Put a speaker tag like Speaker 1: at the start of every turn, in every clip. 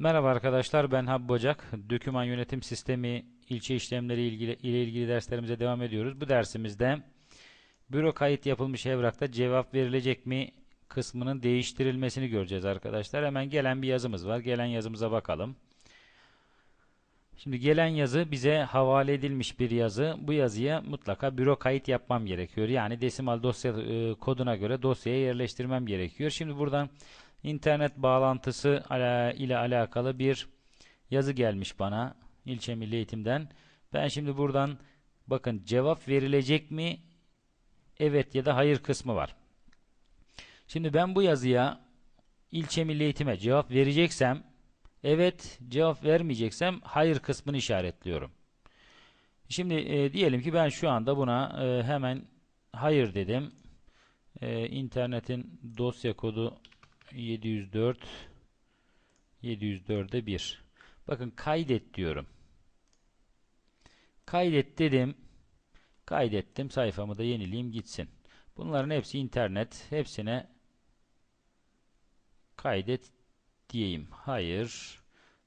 Speaker 1: Merhaba arkadaşlar ben Habib Ocak. Döküman yönetim sistemi ilçe işlemleri ilgili, ile ilgili derslerimize devam ediyoruz. Bu dersimizde büro kayıt yapılmış evrakta cevap verilecek mi kısmının değiştirilmesini göreceğiz arkadaşlar. Hemen gelen bir yazımız var. Gelen yazımıza bakalım. Şimdi gelen yazı bize havale edilmiş bir yazı. Bu yazıya mutlaka büro kayıt yapmam gerekiyor. Yani desimal dosya e, koduna göre dosyaya yerleştirmem gerekiyor. Şimdi buradan internet bağlantısı ile alakalı bir yazı gelmiş bana ilçe milli eğitimden. Ben şimdi buradan bakın cevap verilecek mi? Evet ya da hayır kısmı var. Şimdi ben bu yazıya ilçe milli eğitime cevap vereceksem evet cevap vermeyeceksem hayır kısmını işaretliyorum. Şimdi e, diyelim ki ben şu anda buna e, hemen hayır dedim. E, internetin dosya kodu 704 704'e 1. Bakın kaydet diyorum. Kaydet dedim. Kaydettim. Sayfamı da yenileyim gitsin. Bunların hepsi internet. Hepsine kaydet diyeyim. Hayır.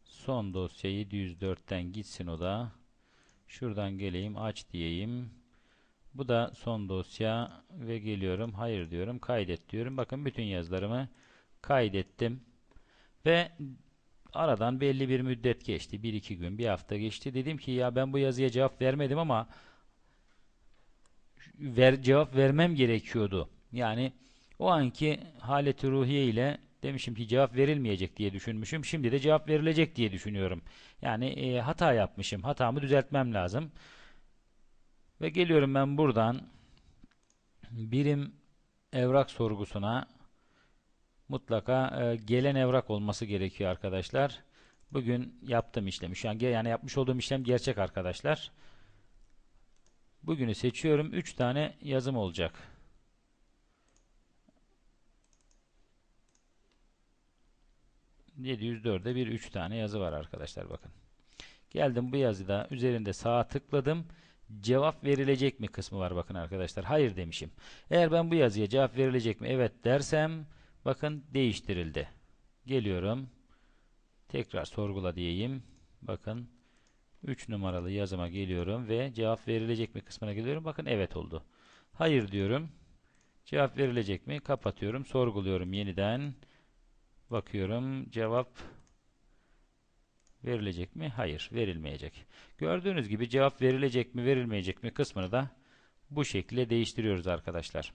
Speaker 1: Son dosya 704'ten gitsin o da. Şuradan geleyim aç diyeyim. Bu da son dosya ve geliyorum. Hayır diyorum. Kaydet diyorum. Bakın bütün yazılarımı kaydettim. Ve aradan belli bir müddet geçti. Bir iki gün, bir hafta geçti. Dedim ki ya ben bu yazıya cevap vermedim ama ver, cevap vermem gerekiyordu. Yani o anki haleti ruhiye ile demişim ki cevap verilmeyecek diye düşünmüşüm. Şimdi de cevap verilecek diye düşünüyorum. Yani e, hata yapmışım. Hatamı düzeltmem lazım. Ve geliyorum ben buradan birim evrak sorgusuna mutlaka e, gelen evrak olması gerekiyor arkadaşlar. Bugün yaptığım işlemi şu an yani yapmış olduğum işlem gerçek arkadaşlar. Bugünü seçiyorum. 3 tane yazım olacak. ...704'de bir 3 tane yazı var arkadaşlar bakın. Geldim bu yazıda üzerinde sağa tıkladım. Cevap verilecek mi kısmı var bakın arkadaşlar. Hayır demişim. Eğer ben bu yazıya cevap verilecek mi evet dersem Bakın değiştirildi. Geliyorum. Tekrar sorgula diyeyim. Bakın 3 numaralı yazıma geliyorum ve cevap verilecek mi kısmına geliyorum. Bakın evet oldu. Hayır diyorum. Cevap verilecek mi? Kapatıyorum. Sorguluyorum yeniden. Bakıyorum. Cevap verilecek mi? Hayır. Verilmeyecek. Gördüğünüz gibi cevap verilecek mi? Verilmeyecek mi? kısmını da bu şekilde değiştiriyoruz arkadaşlar.